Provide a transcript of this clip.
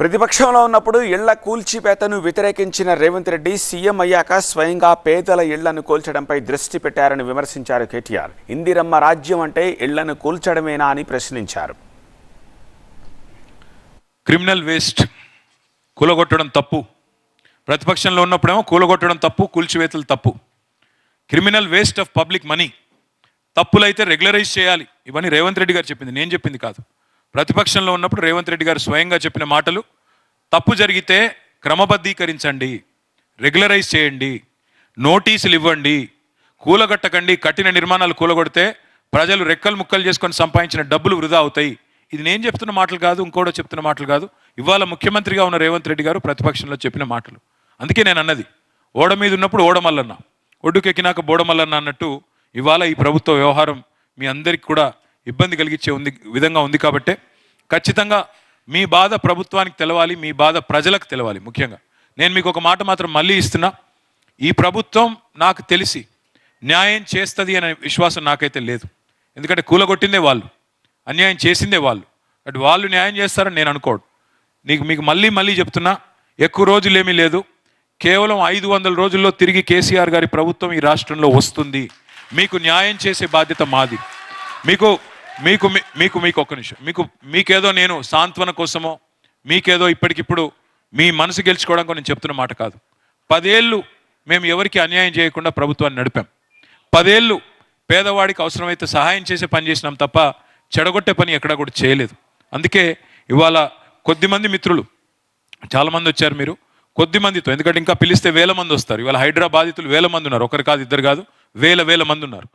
ప్రతిపక్షంలో ఉన్నప్పుడు ఇళ్ళ కూల్చిపేతను వ్యతిరేకించిన రేవంత్ రెడ్డి సీఎం అయ్యాక స్వయంగా పేదల ఇళ్ళను కూల్చడంపై దృష్టి పెట్టారని విమర్శించారు కేటీఆర్. ఇందిరమ్మ రాజ్యం అంటే ఇళ్ళను కూల్చడమేనా అని ప్రశ్నించారు. క్రిమినల్ వేస్ట్ కూలగొట్టడం తప్పు. ప్రతిపక్షంలో ఉన్నప్పుడేమో కూలగొట్టడం తప్పు కూల్చివేతలు తప్పు. Criminal waste of public money. తప్పులైతే regularise చేయాలి. ఇవన్నీ రేవంత్ రెడ్డి గారు చెప్పింది. నేను చెప్పింది కాదు. ప్రతిపక్షంలో ఉన్నప్పుడు రేవంత్ రెడ్డి గారు స్వయంగా చెప్పిన మాటలు తప్పు జరిగితే క్రమబద్ధీకరించండి రెగ్యులరైజ్ చేయండి నోటీసులు ఇవ్వండి కూలగట్టకండి కఠిన నిర్మాణాలు కూలగొడితే ప్రజలు రెక్కలు ముక్కలు చేసుకొని సంపాదించిన డబ్బులు వృధా అవుతాయి. ఇది నేను చెప్తున్న మాటలు కాదు ఇంకోటో చెప్తున్న మాటలు కాదు. ఇవాళ ముఖ్యమంత్రిగా ఉన్న రేవంత్ రెడ్డి గారు ప్రతిపక్షంలో చెప్పిన మాటలు. అందుకే నేను అన్నది ఓడ మీద ఉన్నప్పుడు ఓడమల్లన్న ఒడ్డుకెక్కినాక బోడమల్లన్న అన్నట్టు ఇవాళ ఈ ప్రభుత్వ వ్యవహారం మీ అందరికి కూడా ఇబ్బంది కలిగించే ఉంది విధంగా ఉంది కాబట్టే ఖచ్చితంగా మీ బాధ ప్రభుత్వానికి తెలవాలి మీ బాధ ప్రజలకు తెలవాలి ముఖ్యంగా. నేను మీకు ఒక మాట మాత్రం మళ్ళీ ఇస్తున్నా. ఈ ప్రభుత్వం నాకు తెలిసి న్యాయం చేస్తుంది అనే విశ్వాసం నాకైతే లేదు. ఎందుకంటే కూలగొట్టిందే వాళ్ళు అన్యాయం చేసిందే వాళ్ళు. అటు వాళ్ళు న్యాయం చేస్తారని నేను అనుకోడు నీకు మీకు మళ్ళీ మళ్ళీ చెప్తున్నా ఎక్కువ రోజులు లేదు. కేవలం ఐదు వందల రోజుల్లో తిరిగి కేసీఆర్ గారి ప్రభుత్వం ఈ రాష్ట్రంలో వస్తుంది. మీకు న్యాయం చేసే బాధ్యత మాది. మీకు మీకు మీ- మీకు మీకు ఒక్క నిమిషం. మీకు మీకేదో నేను సాంత్వన కోసమో మీకేదో ఇప్పటికిప్పుడు మీ మనసు గెలుచుకోవడానికి నేను చెప్తున్న మాట కాదు. పదేళ్ళు మేము ఎవరికి అన్యాయం చేయకుండా ప్రభుత్వాన్ని నడిపాం. పదేళ్ళు పేదవాడికి అవసరమైతే సహాయం చేసే పని చేసినాం తప్ప చెడగొట్టే పని ఎక్కడా కూడా చేయలేదు. అందుకే ఇవాళ కొద్దిమంది మిత్రులు చాలా మంది వచ్చారు మీరు కొద్దిమందితో ఎందుకంటే ఇంకా పిలిస్తే వేల మంది వస్తారు. ఇవాళ హైదరాబాదితులు వేల మంది ఉన్నారు. ఒకరు కాదు ఇద్దరు కాదు వేల వేల మంది ఉన్నారు.